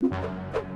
you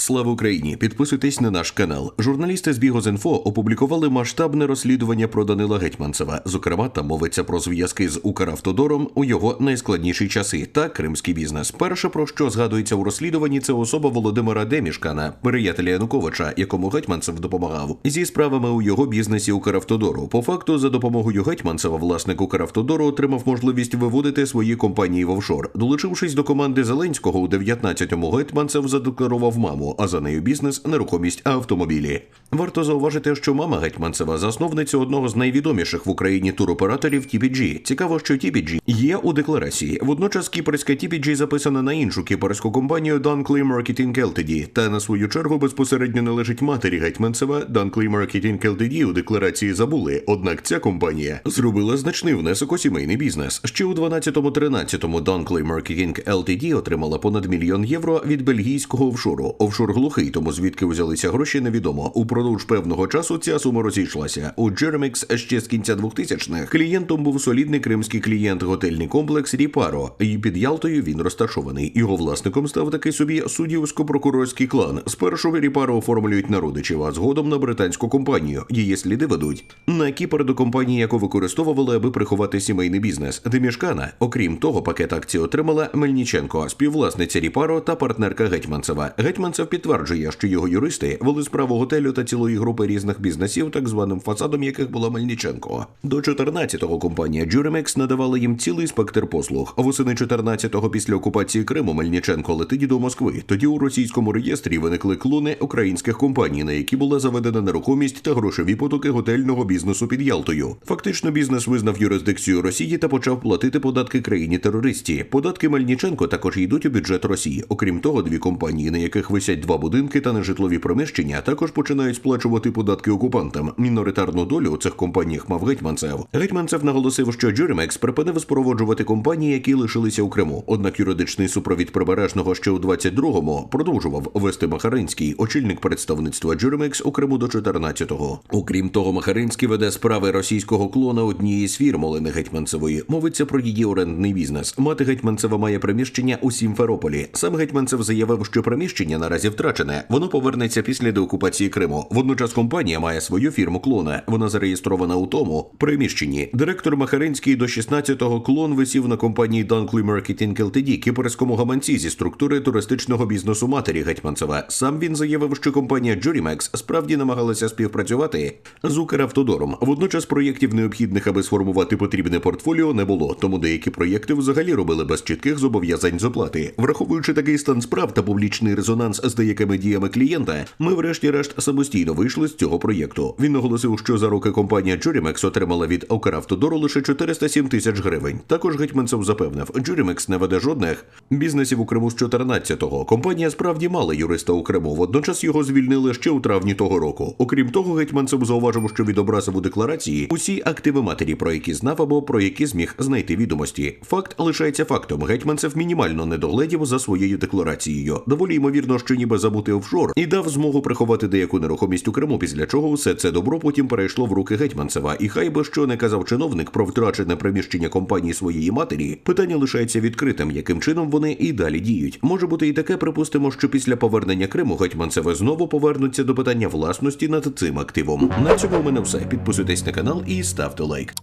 Слава Україні! Підписуйтесь на наш канал. Журналісти з Бігозінфо опублікували масштабне розслідування про Данила Гетьманцева. Зокрема, там мовиться про зв'язки з Укравтодором у його найскладніші часи та кримський бізнес. Перше про що згадується у розслідуванні, це особа Володимира Демішкана, приятеля Януковича, якому Гетьманцев допомагав зі справами у його бізнесі Укравтодору. По факту, за допомогою Гетьманцева, власник Укравтодору отримав можливість виводити свої компанії в офшор. Долучившись до команди Зеленського у 19-му, Гетьманцев задекларував маму, а за нею бізнес, нерухомість, автомобілі. Варто зауважити, що мама Гетьманцева засновниця одного з найвідоміших в Україні туроператорів TPG. Цікаво, що TPG є у декларації. Водночас кіпрська TPG записана на іншу кіпрську компанію Dunkley Marketing Ltd. Та на свою чергу безпосередньо належить матері Гетьманцева Dunkley Marketing Ltd. у декларації забули. Однак ця компанія зробила значний внесок у сімейний бізнес. Ще у 12-13 Dunkley Marketing Ltd. отримала понад мільйон євро від бельгійського офшору. Офшор глухий, тому звідки взялися гроші, невідомо. Упродовж певного часу ця сума розійшлася. У Джеремекс ще з кінця 2000-х клієнтом був солідний кримський клієнт готельний комплекс Ріпаро. І під Ялтою він розташований. Його власником став такий собі суддівсько-прокурорський клан. Спершу Ріпаро оформлюють на родичів, а згодом на британську компанію. Її сліди ведуть на Кіпр до компанії, яку використовували, аби приховати сімейний бізнес. Демішкана, окрім того, пакет акцій отримала Мельніченко, співвласниця Ріпаро та партнерка Гетьманцева. Гонцев підтверджує, що його юристи вели справу готелю та цілої групи різних бізнесів, так званим фасадом яких була Мельниченко. До 14-го компанія Джуремекс надавала їм цілий спектр послуг. Восени 14-го після окупації Криму Мельниченко летить до Москви. Тоді у російському реєстрі виникли клони українських компаній, на які була заведена нерухомість та грошові потоки готельного бізнесу під Ялтою. Фактично, бізнес визнав юрисдикцію Росії та почав платити податки країні терористі. Податки Мельниченко також йдуть у бюджет Росії. Окрім того, дві компанії, на яких висі. 52 будинки та нежитлові приміщення також починають сплачувати податки окупантам. Міноритарну долю у цих компаніях мав гетьманцев. Гетьманцев наголосив, що Джурімекс припинив спроводжувати компанії, які лишилися у Криму. Однак юридичний супровід прибережного ще у 22-му продовжував вести Махаринський, очільник представництва Джурімекс у Криму до 14-го. Окрім того, Махаринський веде справи російського клона однієї з фірм Олени Гетьманцевої. Мовиться про її орендний бізнес. Мати Гетьманцева має приміщення у Сімферополі. Сам Гетьманцев заявив, що приміщення наразі втрачене. Воно повернеться після деокупації Криму. Водночас компанія має свою фірму клона. Вона зареєстрована у тому приміщенні. Директор Махаринський до 16-го клон висів на компанії Dunkley Marketing Ltd. кіпрському гаманці зі структури туристичного бізнесу матері Гетьманцева. Сам він заявив, що компанія Jurimex справді намагалася співпрацювати з Укравтодором. Водночас проєктів необхідних, аби сформувати потрібне портфоліо, не було. Тому деякі проєкти взагалі робили без чітких зобов'язань з оплати. Враховуючи такий стан справ та публічний резонанс з деякими діями клієнта, ми, врешті-решт, самостійно вийшли з цього проєкту. Він наголосив, що за роки компанія Jurimex отримала від Укравтодору лише 407 тисяч гривень. Також Гетьманцев запевнив, Jurimex не веде жодних бізнесів у Криму з 14-го. Компанія справді мала юриста у Криму. Водночас його звільнили ще у травні того року. Окрім того, Гетьманцев зауважив, що відобразив у декларації усі активи матері, про які знав або про які зміг знайти відомості. Факт лишається фактом. Гетьманцев мінімально не догледів за своєю декларацією. Доволі ймовірно, що ніби забути офшор і дав змогу приховати деяку нерухомість у Криму, після чого все це добро потім перейшло в руки Гетьманцева. І хай би що не казав чиновник про втрачене приміщення компанії своєї матері, питання лишається відкритим, яким чином вони і далі діють. Може бути і таке, припустимо, що після повернення Криму Гетьманцеве знову повернуться до питання власності над цим активом. На цьому у мене все. Підписуйтесь на канал і ставте лайк.